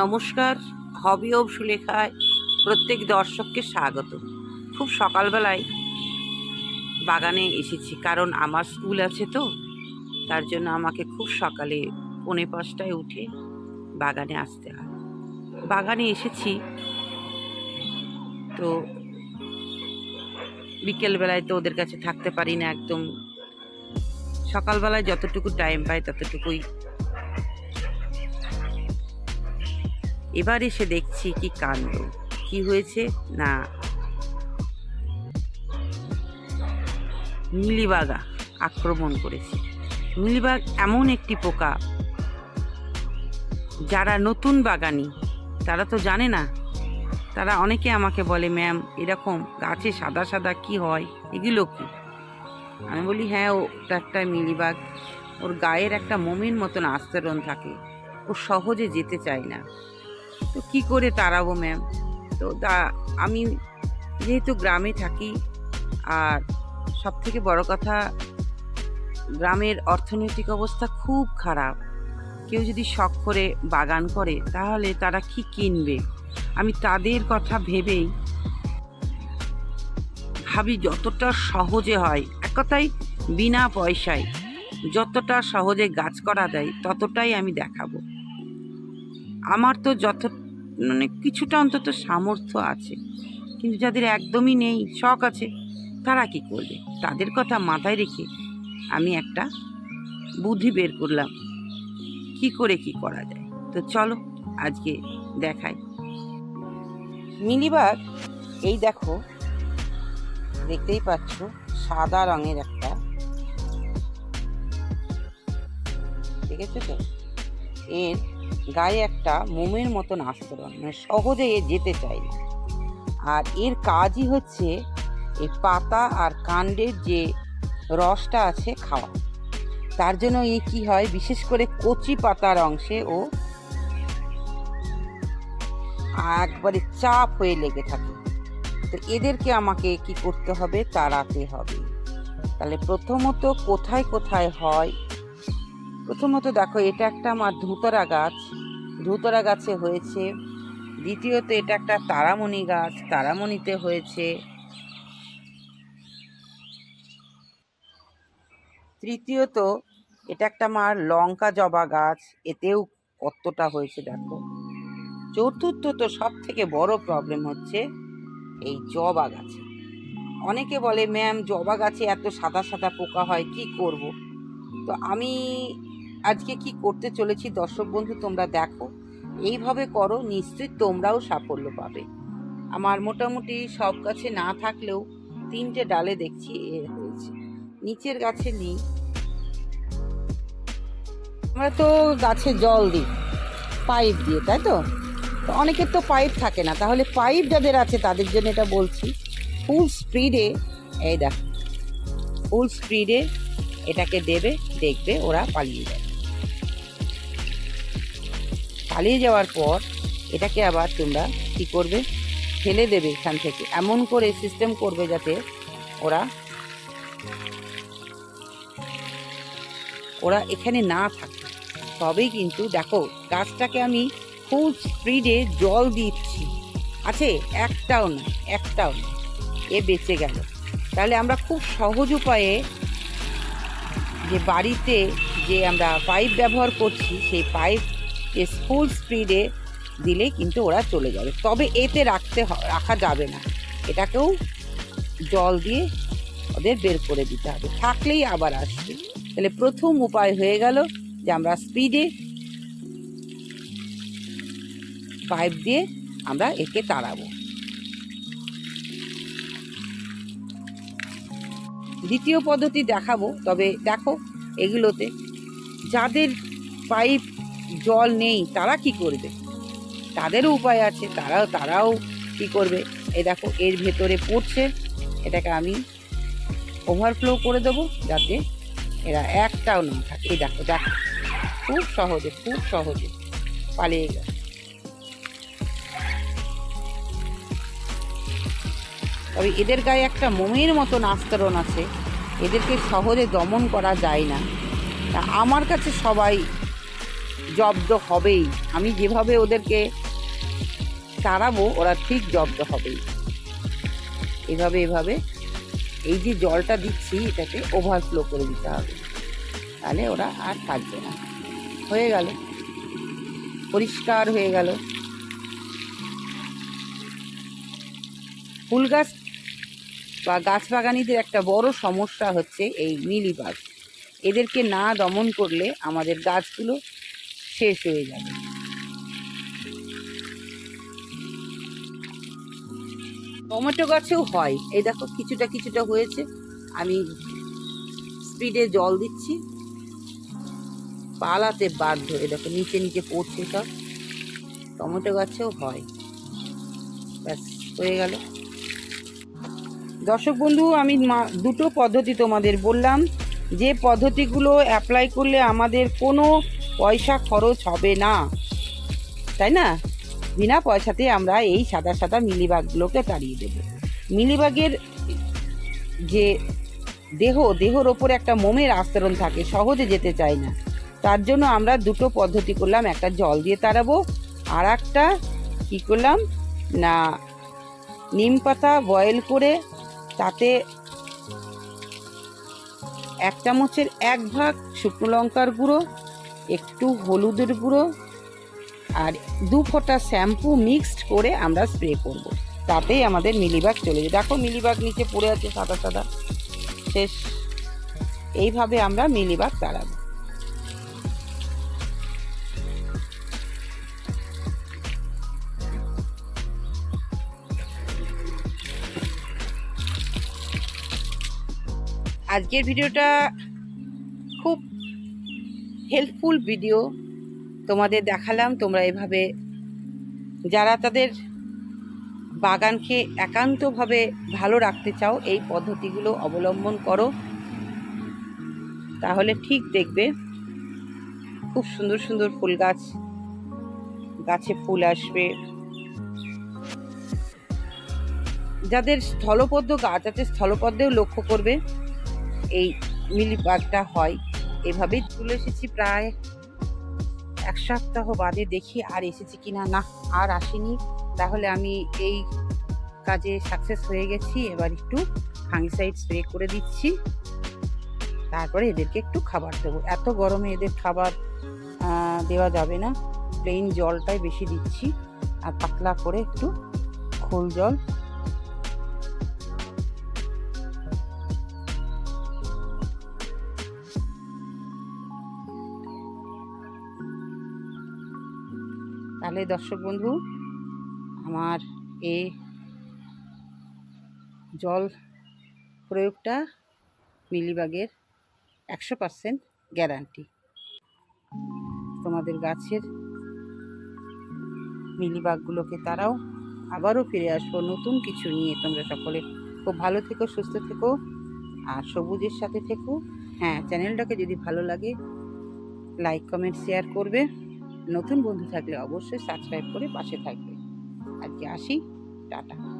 নমস্কার, হবি অব সুলেখায় প্রত্যেক দর্শককে স্বাগত। খুব সকালবেলায় বাগানে এসেছি, কারণ আমার স্কুল আছে তো, তার জন্য আমাকে খুব সকালে পৌনে পাঁচটায় উঠে বাগানে আসতে হয়। বাগানে এসেছি তো বিকেলবেলায় তো ওদের কাছে থাকতে পারি না একদম। সকালবেলায় যতটুকু টাইম পাই ততটুকুই এবার এসে দেখছি কি কাণ্ড। কি হয়েছে? না। মিলিবাগা আক্রমণ করেছে। মিলিবাগ এমন একটি পোকা, যারা নতুন বাগানি। তারা তো জানে না। তারা অনেকে আমাকে বলে, ম্যাম, এরকম গাছে সাদা সাদা কি হয়? এগুলো কি? আমি বলি হ্যাঁ ওটা একটা মিলিবাগ। ওর গায়ের একটা মমির মতন আস্তরণ থাকে। ও সহজে যেতে চায় না। তো কি করে তাড়াবো ম্যাম তো দা, আমি যেহেতু গ্রামে থাকি, আর সব থেকে বড় কথা, গ্রামের অর্থনৈতিক অবস্থা খুব খারাপ। কেউ যদি শখ করে বাগান করে, তাহলে তারা কি কিনবে? আমি তাদের কথা ভেবেই ভাবি যতটা সহজে হয়। এক কথায়, বিনা পয়সায় যতটা সহজে গাছ করা যায়, ততটাই আমি দেখাবো। আমার তো যত মানে কিছুটা অন্তত সামর্থ্য আছে। কিন্তু যাদের একদমই নেই, শখ আছে, তারা কি করবে? তাদের কথা মাথায় রেখে আমি একটা বুদ্ধি বের করলাম। কি করে কি করা যায়? তো চলো, আজকে দেখাই। মিলিবাগ এই দেখো, দেখতেই পাচ্ছ, সাদা রঙের একটা দেখেছ তো? এর গায়ে একটা মোমের মতন আস্তরণ মানে সহজে এ যেতে চায় না। আর এর কাজই হচ্ছে এই পাতা আর কাণ্ডের যে রসটা আছে খাওয়া। তার জন্য এই কি হয়, বিশেষ করে কচি পাতার অংশে ও একবারে চাপ হয়ে লেগে থাকে। তো এদেরকে আমাকে কি করতে হবে, তাড়াতে হবে। তাহলে প্রথমত কোথায় কোথায় হয় প্রথমত দেখো, এটা একটা আমার ধুতরা গাছ। ধুতরা গাছে হয়েছে। দ্বিতীয়ত, এটা একটা তারামণি গাছ। তারামণিতে হয়েছে তৃতীয়ত, এটা একটা আমার লঙ্কা জবা গাছ। এতেও কতটা হয়েছে দেখো। চতুর্থ তো সব থেকে বড় প্রবলেম হচ্ছে এই জবা গাছে। অনেকে বলে, ম্যাম, জবা গাছে এত সাদা সাদা পোকা হয়, কি করব? তো আমি আজকে কি করতে চলেছি দর্শক বন্ধু, তোমরা দেখো। এইভাবে করো, নিশ্চয়ই তোমরাও সাফল্য পাবে। আমার মোটামুটি সব গাছে না থাকলেও তিনটে ডালে দেখছি এ হয়েছে। নিচের গাছে নেই। আমরা তো গাছে জল দিই, পাইপ দিয়ে, তাই তো? অনেকের তো পাইপ থাকে না, তাহলে পাইপ যাদের আছে তাদের জন্য এটা বলছি। ফুল স্পিডে, এই দেখো, ফুল স্পিডে এটাকে দেবে, দেখবে, ওরা পালিয়ে যাবে। পালিয়ে যাওয়ার পর এটাকে আবার তোমরা কি করবে? ফেলে দেবে এখান থেকে। এমন করে সিস্টেম করবে যাতে ওরা ওরা এখানে না থাকে। তবেই কিন্তু দেখো, গাছটাকে আমি ফুল স্পিডে জল দিচ্ছি। আছে? একটাও না একটাও না। এ বেঁচে গেল। তাহলে আমরা খুব সহজ উপায়ে যে বাড়িতে যে আমরা পাইপ ব্যবহার করছি, সেই পাইপ ফুল স্পিডে দিলে কিন্তু ওরা চলে যাবে। তবে এতে রাখতে রাখা যাবে না। এটাকেও জল দিয়ে ওদের বের করে দিতে হবে। থাকলেই আবার আসবে। তাহলে প্রথম উপায় হয়ে গেল যে আমরা স্পিডে পাইপ দিয়ে আমরা একে তাড়াবো। দ্বিতীয় পদ্ধতি দেখাবো। তবে দেখো, এগুলোতে যাদের পাইপ জল নেই, তারা কি করবে? তাদেরও উপায় আছে তারাও তারাও কি করবে? এ দেখো, এর ভেতরে পড়ছে, এটাকে আমি ওভারফ্লো করে দেবো, যাতে এরা একটাও না থাকে। এই দেখো দেখো, খুব সহজে খুব সহজে পালিয়ে গেল। তবে এদের গায়ে একটা মোমের মতন আস্তরণ আছে, এদেরকে সহজে দমন করা যায় না। আমার কাছে সবাই জব্দ হবেই। আমি যেভাবে ওদেরকে তাড়াবো, ওরা ঠিক জব্দ হবেই। এভাবে এভাবে এই যে জলটা দিচ্ছি, এটাকে ওভারফ্লো করে দিতে হবে। তাহলে ওরা আর থাকবে না। হয়ে গেল। পরিষ্কার হয়ে গেল। ফুল গাছ বা গাছ বাগানিদের একটা বড় সমস্যা হচ্ছে এই মিলিবাগ এদেরকে না দমন করলে আমাদের গাছগুলো শেষ হয়ে যাবে। টমেটো গাছেও হয়। এই দেখো কিছুটা কিছুটা হয়েছে। আমি স্পিডে জল দিচ্ছি। পালাতে বাধ্য। এ দেখো নিচে নিচে পড়ছে সব। টমেটো গাছেও হয়। ব্যাস, হয়ে গেল। দর্শক বন্ধু, আমি দুটো পদ্ধতি তোমাদের বললাম। যে পদ্ধতিগুলো অ্যাপ্লাই করলে আমাদের কোনো পয়সা খরচ হবে না। তাই না? বিনা পয়সাতে আমরা এই সাদা সাদা মিলিবাগগুলোকে তাড়িয়ে দেব। মিলিবাগের যে দেহ, দেহর ওপরে একটা মোমের আস্তরণ থাকে, সহজে যেতে চায় না। তার জন্য আমরা দুটো পদ্ধতি করলাম, একটা জল দিয়ে তাড়াবো, আর একটা কী করলাম? না, নিম পাতা বয়েল করে তাতে এক চামচের এক ভাগ শুকনো লঙ্কার গুঁড়ো একটু হলুদের গুঁড়ো আর দু ফোঁটা শ্যাম্পু মিক্সড করে আমরা স্প্রে করব। তাতেই আমাদের মিলিবাগ চলে যায়। দেখো মিলিবাগ নিচে পড়ে আছে সাদা সাদা। শেষ। এইভাবে আমরা মিলিবাগ তাড়াবো। আজকের ভিডিওটা হেল্পফুল ভিডিও তোমাদের দেখালাম, তোমরা এভাবে যারা তাদের বাগানকে একান্তভাবে ভালো রাখতে চাও, এই পদ্ধতিগুলো অবলম্বন করো। তাহলে ঠিক দেখবে, খুব সুন্দর সুন্দর ফুল গাছ, গাছে ফুল আসবে। যাদের স্থলপদ্ম গাছ আছে, স্থলপদ্মেও লক্ষ্য করবে, এই মিলিবাগটা হয়। এভাবেই চলে এসেছি প্রায় এক সপ্তাহ বাদে দেখি আর এসেছি কিনা। না না আর আসেনি। তাহলে আমি এই কাজে সাকসেস হয়ে গেছি। এবার একটু ফাঙ্গিসাইড স্প্রে করে দিচ্ছি। তারপরে এদেরকে একটু খাবার দেবো। এত গরমে এদের খাবার দেওয়া যাবে না। প্লেন জলটাই বেশি দিচ্ছি। আর পাতলা করে একটু খোল জল তাহলে দর্শক বন্ধু, আমার এ জল প্রয়োগটা মিলিবাগের একশো পার্সেন্ট গ্যারান্টি। তোমাদের গাছের মিলিবাগগুলোকে তারাও আবারও ফিরে আসব নতুন কিছু নিয়ে। তোমরা সকলে খুব ভালো থেকো, সুস্থ থেকো আর সবুজের সাথে থেকো। হ্যাঁ চ্যানেলটাকে যদি ভালো লাগে, লাইক, কমেন্ট, শেয়ার করবে। নতুন বন্ধু থাকলে অবশ্যই সাবস্ক্রাইব করে পাশে থাকবে। আজকে আসি টাটা।